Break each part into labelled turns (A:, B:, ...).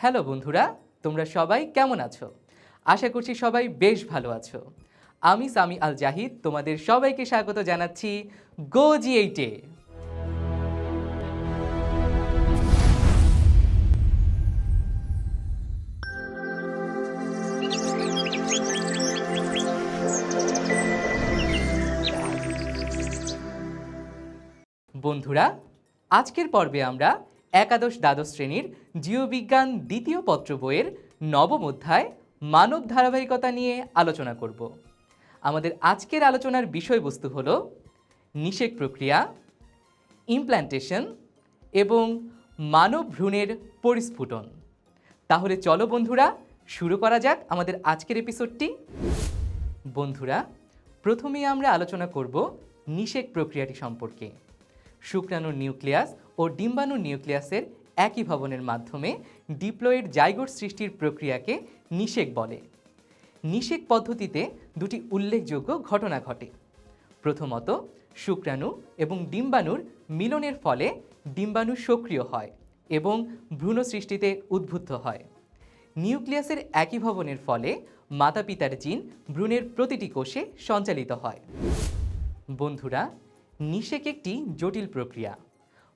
A: Hello বন্ধুরা, তোমরা সবাই কেমন আছো? আশা করছি সবাই বেশ ভালো আছো। আমি সামি আল জাহিদ তোমাদের সবাইকে স্বাগত জানাচ্ছি গো জি এইটে বন্ধুরা, আজকের পর্বে আমরা একাদশ দ্বাদশ শ্রেণির জীববিজ্ঞান দ্বিতীয় পত্র বইয়ের নবম অধ্যায়, মানব ধারাবাহিকতা নিয়ে আলোচনা করব। আমাদের আজকের আলোচনার বিষয়বস্তু হল নিষেক প্রক্রিয়া ইমপ্ল্যান্টেশন এবং মানব ভ্রূণের পরিস্ফুটন। তাহলে চলো বন্ধুরা, শুরু করা যাক আমাদের আজকের এপিসোডটি বন্ধুরা, প্রথমেই আমরা আলোচনা করব নিষেক প্রক্রিয়াটি সম্পর্কে। শুক্রাণুর নিউক্লিয়াস ও ডিম্বাণুর নিউক্লিয়াসের একই ভবনের মাধ্যমে ডিপ্লয়েড জাইগোট সৃষ্টির প্রক্রিয়াকে নিষেক বলে। নিষেক পদ্ধতিতে দুটি উল্লেখযোগ্য ঘটনা ঘটে। প্রথমত, শুক্রাণু এবং ডিম্বাণুর মিলনের ফলে ডিম্বাণু সক্রিয় হয় এবং ভ্রূণ সৃষ্টিতে উদ্বুদ্ধ হয়। নিউক্লিয়াসের একই ভবনের ফলে মাতা পিতার জিন ভ্রূণের প্রতিটি কোষে সঞ্চালিত হয়। বন্ধুরা, নিষেক একটি জটিল প্রক্রিয়া।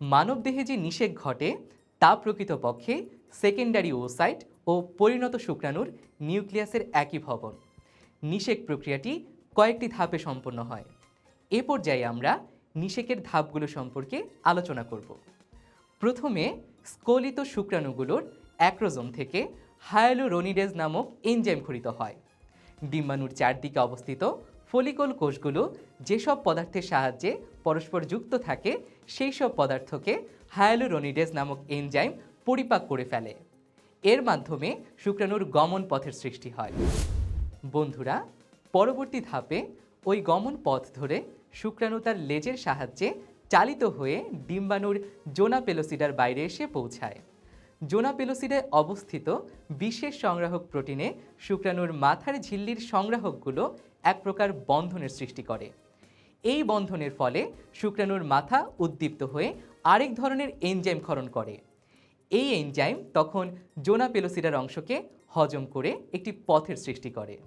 A: মানবদেহে যে নিষেক ঘটে, তা প্রকৃতপক্ষে সেকেন্ডারি ওসাইট ও পরিণত শুক্রাণুর নিউক্লিয়াসের একই ভবন। নিষেক প্রক্রিয়াটি কয়েকটি ধাপে সম্পন্ন হয়। এ পর্যায়ে আমরা নিষেকের ধাপগুলো সম্পর্কে আলোচনা করব। প্রথমে স্কলিত শুক্রাণুগুলোর অ্যাক্রোজোম থেকে হায়ালুরোনিডেজ নামক এনজাইম খরিত হয়। ডিম্বাণুর চারদিকে অবস্থিত ফলিকল কোষগুলো যেসব পদার্থের সাহায্যে পরস্পর যুক্ত থাকে, সেই সব পদার্থকে হায়ালুরোনিডেজ নামক এনজাইম পরিপাক করে ফেলে। এর মাধ্যমে শুক্রাণুর গমন পথের সৃষ্টি হয়। বন্ধুরা, পরবর্তী ধাপে ওই গমন পথ ধরে শুক্রাণু তার লেজের সাহায্যে চালিত হয়ে ডিম্বাণুর জোনা পেলোসিডার বাইরে এসে পৌঁছায়। জোনা পেলোসিডায় অবস্থিত বিশেষ সংগ্রাহক প্রোটিনে শুক্রাণুর মাথার ঝিল্লির সংগ্রাহকগুলো এক প্রকার বন্ধনের সৃষ্টি করে। এই বন্ধনের ফলে শুক্রাণুর মাথা উদ্দীপ্ত হয়ে আরেক ধরনের এনজাইম ক্ষরণ করে। এই এনজাইম তখন জোনা পেলোসিডার অংশকে হজম করে একটি পথের সৃষ্টি করে।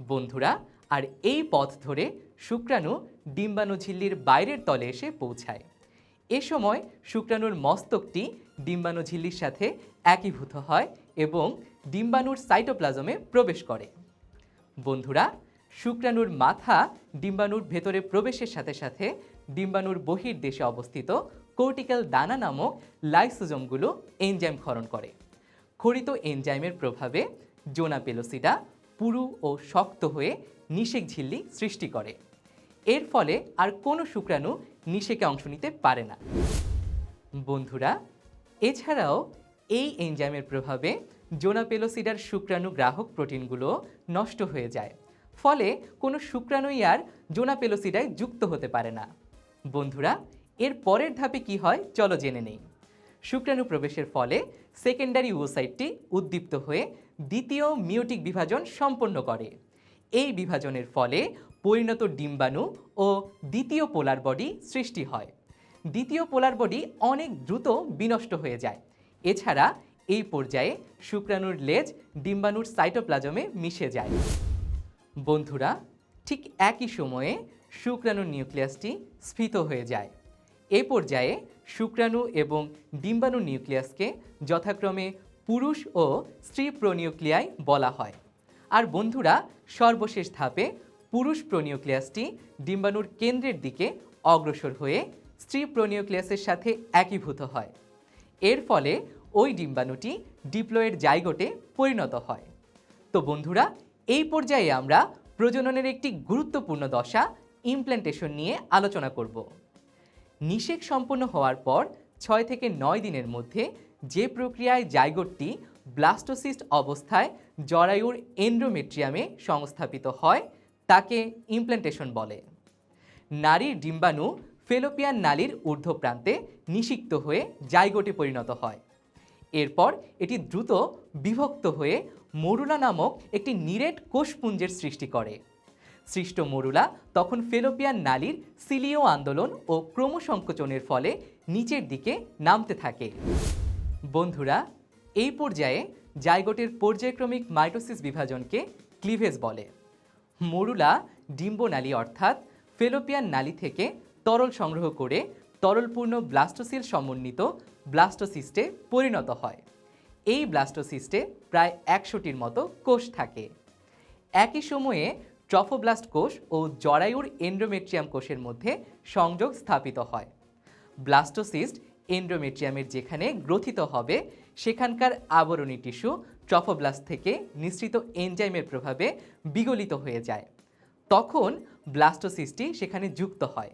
A: বন্ধুরা, আর এই পথ ধরে শুক্রাণু ডিম্বাণু ঝিল্লির বাইরের তলে এসে পৌঁছায়। এ সময় শুক্রাণুর মস্তকটি ডিম্বাণু ঝিল্লির সাথে একীভূত হয় এবং ডিম্বাণুর সাইটোপ্লাজমে প্রবেশ করে। বন্ধুরা শুক্রাণুর মাথা ডিম্বাণুর ভেতরে প্রবেশের সাথে সাথে ডিম্বাণুর বহির দেশে অবস্থিত কোর্টিক্যাল দানা নামক লাইসোজমগুলো এনজাইম ক্ষরণ করে। খরিত এনজাইমের প্রভাবে জোনা পেলোসিডা পুরু ও শক্ত হয়ে নিষেক ঝিল্লি সৃষ্টি করে। এর ফলে আর কোনো শুক্রাণু নিষেকে অংশ নিতে পারে না। বন্ধুরা, এছাড়াও এই এনজাইমের প্রভাবে জোনাপেলোসিডার শুক্রাণু গ্রাহক প্রোটিনগুলো নষ্ট হয়ে যায়। ফলে কোনো শুক্রাণুই আর জোনা জোনাপেলোসিডায় যুক্ত হতে পারে না। বন্ধুরা, এর পরের ধাপে কি হয় চলো জেনে নেই। শুক্রাণু প্রবেশের ফলে সেকেন্ডারি ওসাইটটি উদ্দীপ্ত হয়ে দ্বিতীয় মিওটিক বিভাজন সম্পন্ন করে। এই বিভাজনের ফলে পরিণত ডিম্বাণু ও দ্বিতীয় পোলার বডি সৃষ্টি হয়। দ্বিতীয় পোলার বডি অনেক দ্রুত বিনষ্ট হয়ে যায়। এছাড়া এই পর্যায়ে শুক্রাণুর লেজ ডিম্বাণুর সাইটোপ্লাজমে মিশে যায়। বন্ধুরা, ঠিক একই সময়ে শুক্রাণু নিউক্লিয়াসটি স্ফীত হয়ে যায়। এ পর্যায়ে শুক্রাণু এবং ডিম্বাণু নিউক্লিয়াসকে যথাক্রমে পুরুষ ও স্ত্রী প্রোনিউক্লিয়াই বলা হয়। আর বন্ধুরা, সর্বশেষ ধাপে পুরুষ প্রোনিউক্লিয়াসটি ডিম্বাণুর কেন্দ্রের দিকে অগ্রসর হয়ে স্ত্রী প্রোনিউক্লিয়াসের সাথে একীভূত হয়। এর ফলে ওই ডিম্বাণুটি ডিপ্লয়েড জাইগোটে পরিণত হয়। তো বন্ধুরা এই পর্যায়ে আমরা প্রজননের একটি গুরুত্বপূর্ণ দশা ইমপ্ল্যান্টেশন নিয়ে আলোচনা করব। নিষেক সম্পন্ন হওয়ার পর ছয় থেকে নয় দিনের মধ্যে যে প্রক্রিয়ায় জাইগোটটি ব্লাস্টোসিস্ট অবস্থায় জরায়ুর এন্ড্রোমেট্রিয়ামে সংস্থাপিত হয়, তাকে ইমপ্ল্যান্টেশন বলে। নারীর ডিম্বাণু ফেলোপিয়ান নালীর ঊর্ধ্ব প্রান্তে নিষিক্ত হয়ে জাইগোটে পরিণত হয়। এরপর এটি দ্রুত বিভক্ত হয়ে মরুলা নামক একটি নিরেট কোষপুঞ্জের সৃষ্টি করে। সৃষ্ট মরুলা তখন ফেলোপিয়ান নালীর সিলিও আন্দোলন ও ক্রমসংকোচনের ফলে নিচের দিকে নামতে থাকে। বন্ধুরা, এই পর্যায়ে জাইগোটের পর্যায়ক্রমিক মাইটোসিস বিভাজনকে ক্লিভেজ বলে। মরুলা ডিম্বনালী অর্থাৎ ফেলোপিয়ান নালী থেকে তরল সংগ্রহ করে তরলপূর্ণ ব্লাস্টোসিল সমন্বিত ব্লাস্টোসিস্টে পরিণত হয়। এই ব্লাস্টোসিস্টে প্রায় একশোটির মতো কোষ থাকে। একই সময়ে ট্রফোব্লাস্ট কোষ ও জরায়ুর এন্ড্রোমেট্রিয়াম কোষের মধ্যে সংযোগ স্থাপিত হয়। ব্লাস্টোসিস্ট এন্ড্রোমেট্রিয়ামের যেখানে গ্রথিত হবে, সেখানকার আবরণী টিস্যু ট্রফোব্লাস্ট থেকে নিঃসৃত এনজাইমের প্রভাবে বিগলিত হয়ে যায়। তখন ব্লাস্টোসিস্টটি সেখানে যুক্ত হয়।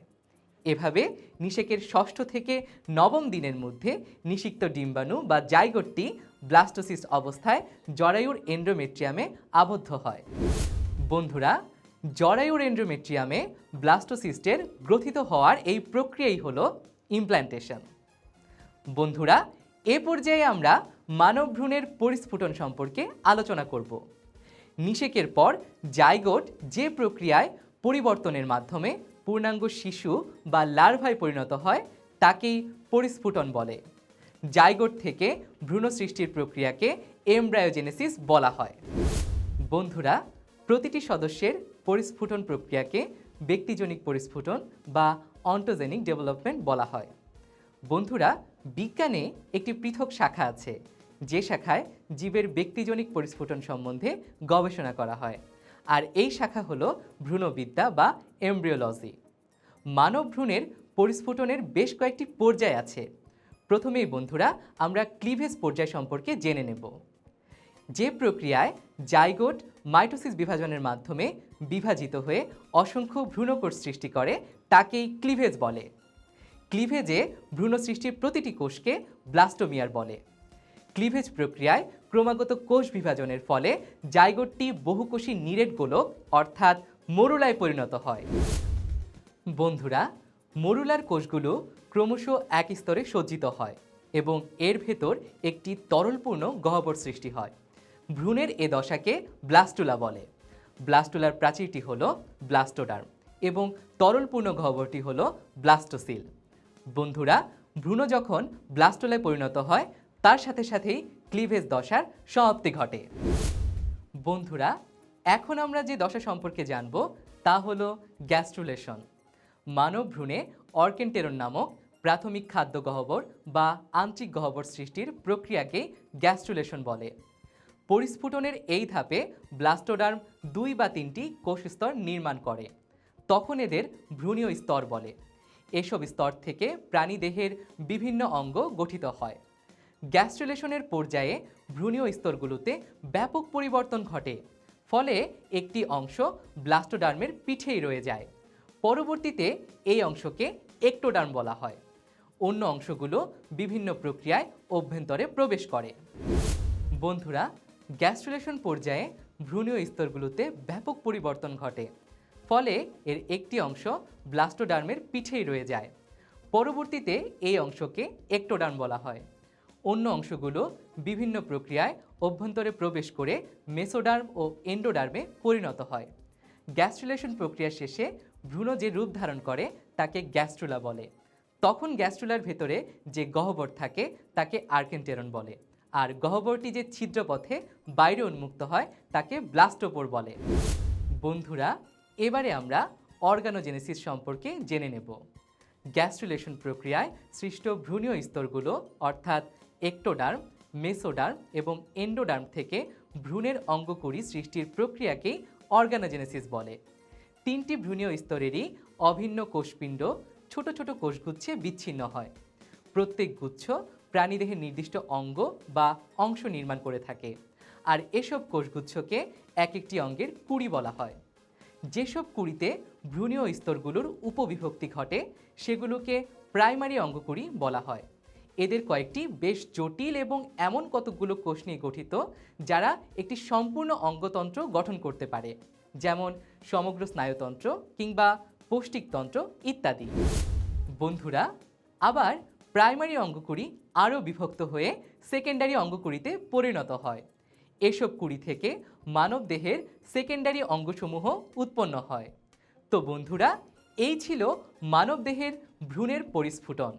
A: এভাবে নিষেকের ষষ্ঠ থেকে নবম দিনের মধ্যে নিষিক্ত ডিম্বাণু বা জাইগোটটি ব্লাস্টোসিস অবস্থায় জরায়ুর এন্ড্রোমেট্রিয়ামে আবদ্ধ হয়। বন্ধুরা, জরায়ুর এন্ড্রোমেট্রিয়ামে ব্লাস্টোসিস্টের গ্রথিত হওয়ার এই প্রক্রিয়াই হলো ইমপ্ল্যান্টেশন বন্ধুরা, এ পর্যায়ে আমরা মানব ভ্রূণের পরিস্ফুটন সম্পর্কে আলোচনা করব। নিষেকের পর জাইগোট যে প্রক্রিয়ায় পরিবর্তনের মাধ্যমে পূর্ণাঙ্গ শিশু বা লার্ভায় পরিণত হয়, তাকেই পরিস্ফুটন বলে। জাইগোট থেকে ভ্রূণ সৃষ্টির প্রক্রিয়াকে এমব্রায়োজেনেসিস বলা হয়। বন্ধুরা, প্রতিটি সদস্যের পরিস্ফুটন প্রক্রিয়াকে ব্যক্তিজনিক পরিস্ফুটন বা অন্টোজেনিক ডেভেলপমেন্ট বলা হয়। বন্ধুরা, বিজ্ঞানে একটি পৃথক শাখা আছে, যে শাখায় জীবের ব্যক্তিজনিক পরিস্ফুটন সম্বন্ধে গবেষণা করা হয়। আর এই শাখা হলো ভ্রূণবিদ্যা বা এমব্রিওলজি। মানব ভ্রূণের পরিস্ফুটনের বেশ কয়েকটি পর্যায় আছে। প্রথমেই বন্ধুরা, আমরা ক্লিভেজ পর্যায় সম্পর্কে জেনে নেব। যে প্রক্রিয়ায় জাইগোট মাইটোসিস বিভাজনের মাধ্যমে বিভাজিত হয়ে অসংখ্য ভ্রূণকোষ সৃষ্টি করে, তাকেই ক্লিভেজ বলে। ক্লিভেজে ভ্রূণ সৃষ্টির প্রতিটি কোষকে ব্লাস্টোমিয়ার বলে। ক্লিভেজ প্রক্রিয়ায় ক্রমাগত কোষ বিভাজনের ফলে জাইগোটটি বহুকোষী নিরেট গোলক, অর্থাৎ মরুলায় পরিণত হয়। বন্ধুরা, মরুলার কোষগুলো ক্রমশ এক স্তরে সজ্জিত হয় এবং এর ভেতর একটি তরলপূর্ণ গহ্বর সৃষ্টি হয়। ভ্রূণের এ দশাকে ব্লাস্টুলা বলে। ব্লাস্টুলার প্রাচীরটি হল ব্লাস্টোডার্ম এবং তরলপূর্ণ গহ্বরটি হল ব্লাস্টোসিল। বন্ধুরা, ভ্রূণ যখন ব্লাস্টোলায় পরিণত হয়, তার সাথে সাথেই ক্লিভেজ দশার সমাপ্তি ঘটে। বন্ধুরা, এখন আমরা যে দশা সম্পর্কে জানব, তা হলো গ্যাস্ট্রুলেশন। মানব ভ্রূণে অর্কেন্টেরন নামক প্রাথমিক খাদ্য গহ্বর বা আন্ত্রিক গহ্বর সৃষ্টির প্রক্রিয়াকে গ্যাস্ট্রুলেশন বলে। পরিস্ফুটনের এই ধাপে ব্লাস্টোডার্ম দুই বা তিনটি কোষ স্তর নির্মাণ করে। তখন এদের ভ্রূণীয় স্তর বলে। এসব স্তর থেকে প্রাণীদেহের বিভিন্ন অঙ্গ গঠিত হয়। গ্যাস্ট্রুলেশনের পর্যায়ে ভ্রূণীয় স্তরগুলোতে ব্যাপক পরিবর্তন ঘটে, ফলে একটি অংশ ব্লাস্টোডার্মের পিঠেই রয়ে যায়। পরবর্তীতে এই অংশকে একটোডার্ম বলা হয়। অন্য অংশগুলো বিভিন্ন প্রক্রিয়ায় অভ্যন্তরে প্রবেশ করে। বন্ধুরা গ্যাস্ট্রুলেশন পর্যায়ে ভ্রূণীয় স্তরগুলোতে ব্যাপক পরিবর্তন ঘটে, ফলে এর একটি অংশ ব্লাস্টোডার্মের পিঠেই রয়ে যায়। পরবর্তীতে এই অংশকে একটোডার্ম বলা হয়। অন্য অংশগুলো বিভিন্ন প্রক্রিয়ায় অভ্যন্তরে প্রবেশ করে মেসোডার্ম ও এন্ডোডার্মে পরিণত হয়। গ্যাস্ট্রুলেশন প্রক্রিয়া শেষে ভ্রূণ যে রূপ ধারণ করে তাকে গ্যাস্ট্রুলা বলে। তখন গ্যাস্ট্রুলার ভেতরে যে গহ্বর থাকে তাকে আর্কেন্টেরন বলে আর গহ্বরটি যে ছিদ্রপথে বাইরে উন্মুক্ত হয় তাকে ব্লাস্টোপোর বলে। বন্ধুরা, এবারে আমরা অর্গানোজেনেসিস সম্পর্কে জেনে নেব। গ্যাস্ট্রুলেশন প্রক্রিয়ায় সৃষ্ট ভ্রূণীয় স্তরগুলো অর্থাৎ একটোডার্ম মেসোডার্ম এবং এন্ডোডার্ম থেকে ভ্রূণের অঙ্গকুড়ি সৃষ্টির প্রক্রিয়াকেই অর্গানোজেনেসিস বলে। তিনটি ভ্রূণীয় স্তরেরই অভিন্ন কোষপিণ্ড ছোট ছোট কোষগুচ্ছে বিচ্ছিন্ন হয়। প্রত্যেক গুচ্ছ প্রাণীদেহের নির্দিষ্ট অঙ্গ বা অংশ নির্মাণ করে থাকে। আর এসব কোষগুচ্ছকে এক একটি অঙ্গের কুড়ি বলা হয়। যেসব কুড়িতে ভ্রূণীয় স্তরগুলোর উপবিভক্তি ঘটে, সেগুলোকে প্রাইমারি অঙ্গকুড়ি বলা হয়। এদের কয়েকটি বেশ জটিল এবং এমন কতকগুলো কোষ নিয়ে গঠিত যারা একটি সম্পূর্ণ অঙ্গতন্ত্র গঠন করতে পারে, যেমন সমগ্র স্নায়ুতন্ত্র কিংবা পৌষ্টিকতন্ত্র ইত্যাদি। বন্ধুরা, আবার প্রাইমারি অঙ্গকুড়ি আরও বিভক্ত হয়ে সেকেন্ডারি অঙ্গকুড়িতে পরিণত হয়। এসব কুড়ি থেকে মানব দেহের সেকেন্ডারি অঙ্গসমূহ উৎপন্ন হয়। তো বন্ধুরা, এই ছিল মানব দেহের ভ্রূণের পরিস্ফুটন।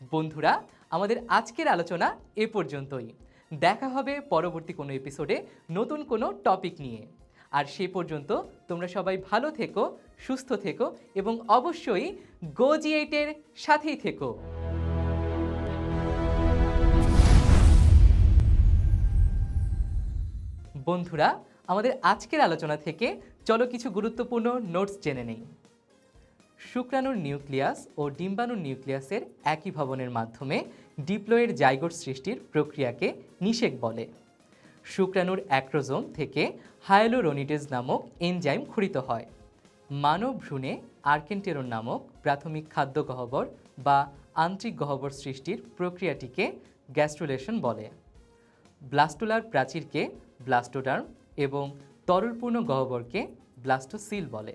A: বন্ধুরা, আমাদের আজকের আলোচনা এ পর্যন্তই। দেখা হবে পরবর্তী কোনো এপিসোডে নতুন কোনো টপিক নিয়ে। আর সে পর্যন্ত তোমরা সবাই ভালো থেকো, সুস্থ থেকো এবং অবশ্যই গোজি এইটের সাথেই থেকো। বন্ধুরা, আমাদের আজকের আলোচনা থেকে চলো কিছু গুরুত্বপূর্ণ নোটস জেনে নেই। শুক্রাণুর নিউক্লিয়াস ও ডিম্বাণুর নিউক্লিয়াসের একই ভবনের মাধ্যমে ডিপ্লয়ের জাইগোট সৃষ্টির প্রক্রিয়াকে নিষেক বলে। শুক্রাণুর অ্যাক্রোজোম থেকে হায়ালোরোনিডেজ নামক এনজাইম ক্ষরিত হয়। মানব ভ্রূণে আর্কেন্টেরন নামক প্রাথমিক খাদ্য গহ্বর বা আন্তরিক গহ্বর সৃষ্টির প্রক্রিয়াটিকে গ্যাস্ট্রুলেশন বলে। ব্লাস্টুলার প্রাচীরকে ব্লাস্টোডার্ম এবং তরলপূর্ণ গহ্বরকে ব্লাস্টোসিল বলে।